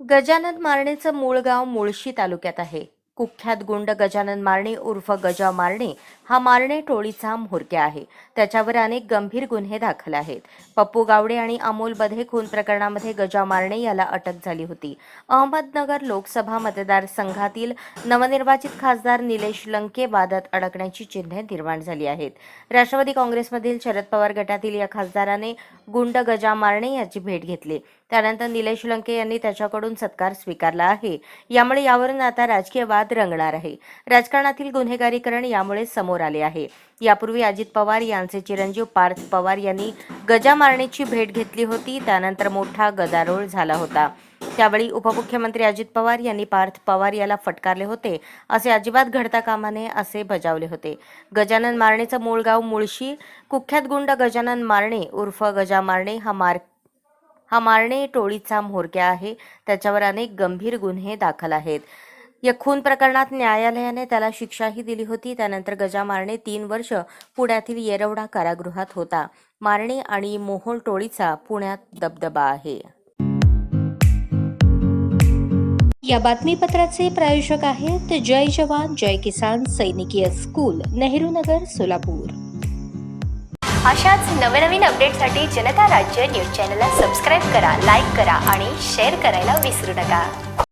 गजानन मारणेचं मूळ गाव मुळशी तालुक्यात आहे. कुख्यात गुंड गजानन मारणे उर्फ गजा मारणे हा मारणे टोळीचा म्होरक्या आहे. त्याच्यावर अनेक गंभीर गुन्हे दाखल आहेत. पप्पू गावडे आणि अमोल बधे खून प्रकरणामध्ये गजा मारणे याला अटक झाली होती. अहमदनगर लोकसभा मतदारसंघातील नवनिर्वाचित खासदार निलेश लंके वादात अडकण्याची चिन्हे निर्माण झाली आहेत. राष्ट्रवादी काँग्रेसमधील शरद पवार गटातील या खासदाराने गुंड गजा मारणे याची भेट घेतली. त्यानंतर निलेश लंके यांनी त्याच्याकडून सत्कार स्वीकारला आहे. यामुळे यावरून आता राजकीय वाद रंगणार आहे. राजकारणातील गुन्हेगारीकरण यामुळे समोर आले आहे. यापूर्वी अजित पवार यांचे चिरंजीव पार्थ पवार यांनी गजा मारणेची भेट घेतली होती त्यानंतर मोठा गदारोळ झाला होता. त्यावेळी उपमुख्यमंत्री अजित पवार यांनी पार्थ पवार याला फटकारले होते असे अजिबात घडता कामाने असे बजावले होते. गजानन मारणेचं मूळ गाव मुळशी कुख्यात गुंड गजानन मारणे उर्फ गजा मारणे हा मार हा मारणे टोळीचा म्होरक्या आहे त्याच्यावर अनेक गंभीर गुन्हे दाखल आहेत. या खून प्रकरणात न्यायालयाने त्याला शिक्षाही दिली होती. त्यानंतर गजा मारणे तीन वर्ष पुण्यातील येरवडा कारागृहात होता. मारणे आणि मोहोळ टोळीचा पुण्यात दबदबा आहे. या बातमीपत्राचे प्रायोजक आहेत जय जवान जय किसान सैनिकीय स्कूल नेहरू नगर सोलापूर. अशाच नवनवीन अपडेटसाठी जनता राज्य न्यूज चॅनलला सबस्क्राईब करा लाईक करा आणि शेअर करायला विसरू नका.